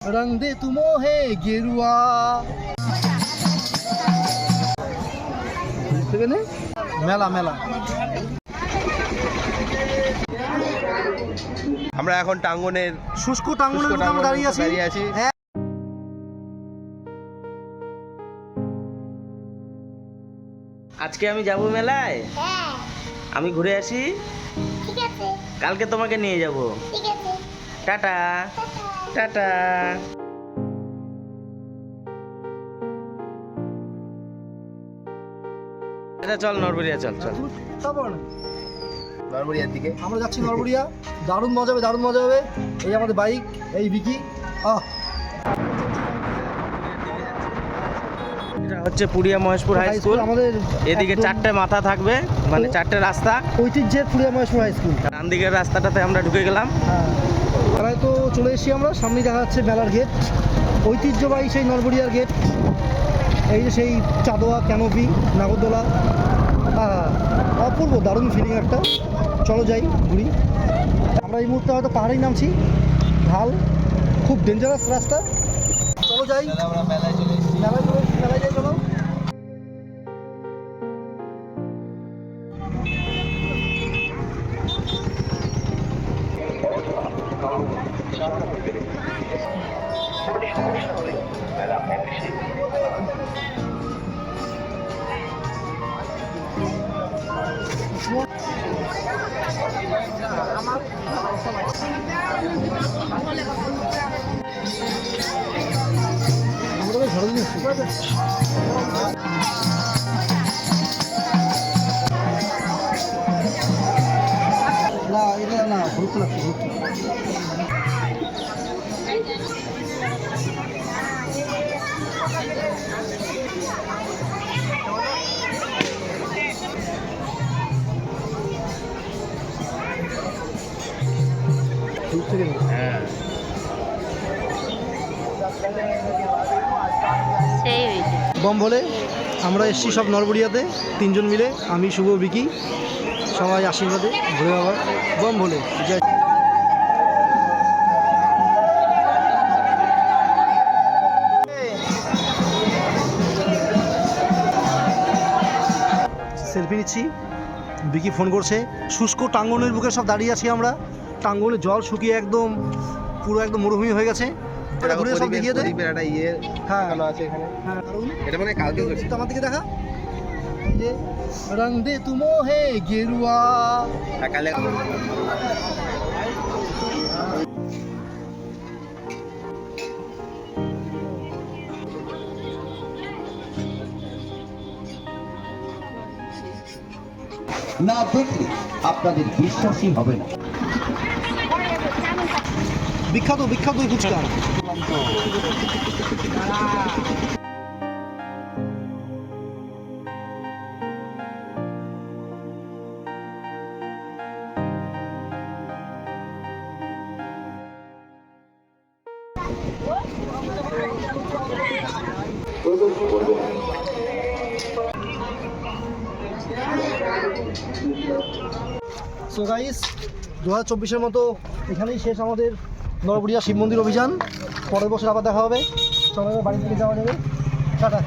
রং দে তুমো হে গেরুয়া মেলা মেলা আমরা এখন টাঙ্গনের শুষ্ক টাঙ্গনের দাঁড়িয়ে আছি। দাঁড়িয়ে আছি আজকে আমি যাব মেলায়? আমি ঘুরে আসি? কালকে তোমাকে নিয়ে যাব। টাটা। টাটা। আচ্ছা চল নরবরিয়া চল চল। নরবরিয়ার দিকে। আমরা যাচ্ছি নরবরিয়া দারুণ মজা হবে দারুণ মজা হবে। এই আমাদের বাইক এই বিকি আহ। এটা হচ্ছে পুরিয়া মহেশপুর হাই স্কুল আমাদের এদিকে চারটে মাথা থাকবে মানে চারটে রাস্তা। ঐতিহ্যের পুরিয়া মহেশ্বর হাই স্কুল ডান দিকের রাস্তাটাতে আমরা ঢুকে গেলাম। হ্যাঁ। মেলায় তো চলে এসেছি আমরা। সামনে দেখা যাচ্ছে মেলার গেট ঐতিহ্যবাহী সেই নরবরিয়ার গেট এই যে সেই চাদোয়া ক্যানোপি নাগরদোলা। অপূর্ব দারুণ ফিলিং একটা। চলো যাই ঘুরি। আমরা এই মুহূর্তে হয়তো পাহাড়েই নামছি। ঢাল খুব ডেঞ্জারাস রাস্তা। চলো যাই। মেলায় চলে এসেছি। মেলায় চলে এসেছি, মেলায় যাই চলো। না এটা না ঘুরতে লাগছে ঘুরতে হ্যাঁ। বম বলে আমরা এসেছি সব নরবড়িয়াতে তিনজন মিলে আমি শুভ বিকি সবাই আশীর্বাদে ঘুরে আবার বম বলে জয়। সেলফি নিচ্ছি বিকি ফোন করছে শুষ্ক টাঙ্গনের বুকে সব দাঁড়িয়ে আছি আমরা। টাঙ্গনে জল শুকিয়ে একদম পুরো একদম মরুভূমি হয়ে গেছে। এটা ঘুরে সব দেখিয়ে দে। একটা ইয়ে হ্যাঁ। আছে এখানে। হ্যাঁ এটা মানে কালকে আমার দিকে দেখা। যে রং দে তু মোহে গেরুয়া। সকালে না দেখলে আপনাদের বিশ্বাসই হবে না। বিখ্যাত বিখ্যাত ওই ফুচকা। দু হাজার চব্বিশের মতো এখানেই শেষ আমাদের নরবরিয়া শিব মন্দির অভিযান। পরের বছর আবার দেখা হবে। সবাই বাড়ি থেকে যাওয়া যাবে। টাটা।